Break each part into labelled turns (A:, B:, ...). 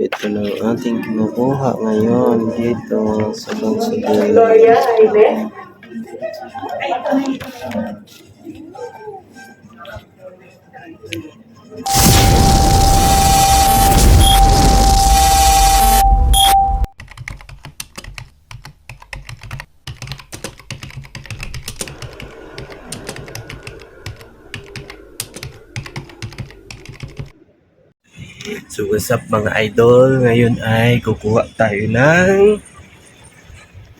A: Ito na ang ating kinukuha ngayon dito sa Consulate.
B: Gloria, Aime.
A: So what's up mga idol? Ngayon ay kukuha tayo ng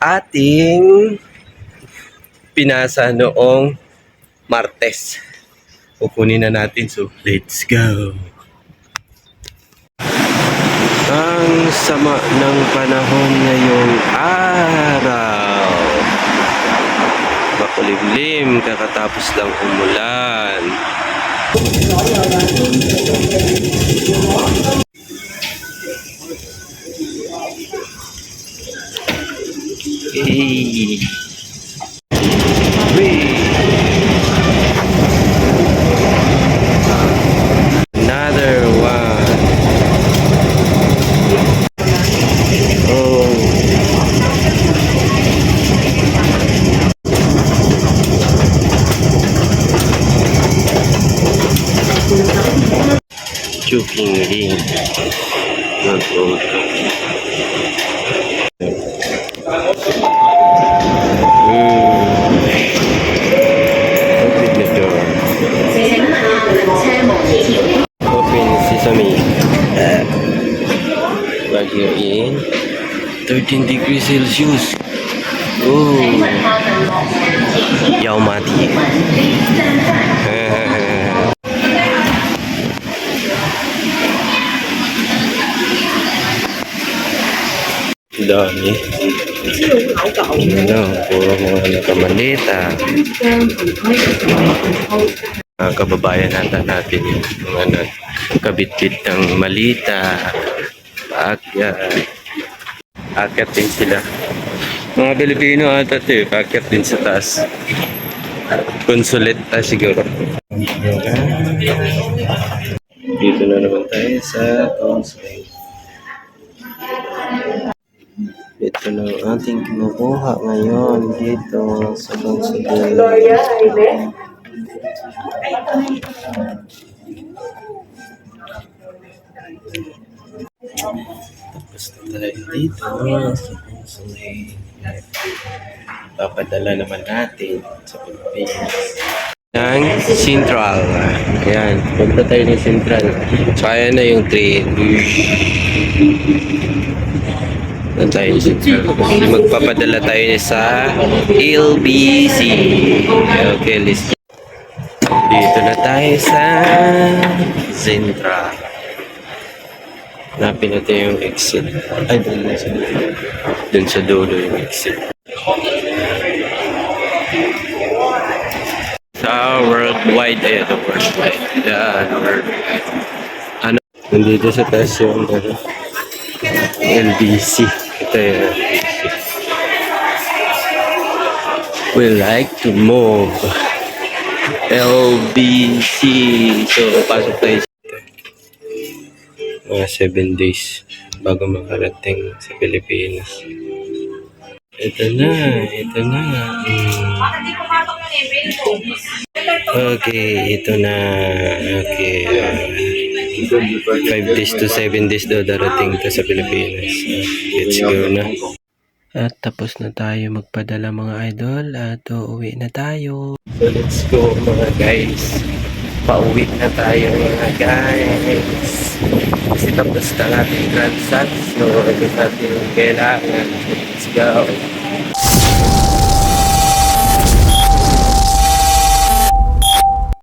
A: ating pinasa noong Martes. Kukunin na natin. So let's go! Ang sama ng panahon ngayong araw. Makulimlim, kakatapos lang umulan. Another one. Oh. Not over. 13 degrees Celsius. Oh. Yaw mati. Dami. Ano, puro mga nakamalita. Mga kababayan nata natin yung mga nagkabitbit ng malita. Paakyat. Akyat din sila. Mga Pilipino ata ito eh. Paakyat din sa taas. Consulate ah, siguro. Dito na naman tayo sa consulate. Ito na ang ating kinukuha ngayon dito sa consulate.
B: Gloria.
A: Tapos na tayo dito sa consulate. Papadala naman natin sa Pilipinas. Ng Central. Ayan, punta tayo ng Central. So, ayan na yung train. Na tayo sa Central. Magpapadala tayo sa LBC. Okay, let's Dito na tayo sa Central. Hanapin natin yung exit. Ay, na sa Doon sa dulo yung exit. Sa worldwide, ayan, the worldwide. Yan, worldwide. Ano? Nandito sa taas yung ano, LBC. Ito yung LBC. We like to move. LBC. So, pasok tayo mga 7 days bago makarating sa Pilipinas. Ito na, ito na. Mm. Okay, ito na. Okay. 5 days to 7 days daw darating to sa Pilipinas. Let's go na. At tapos na tayo magpadala mga idol at uuwi na tayo. So let's go mga guys. Pauwi na tayo mga guys. Kasi tapos na natin transaction. Ito natin kailangan. Let's go.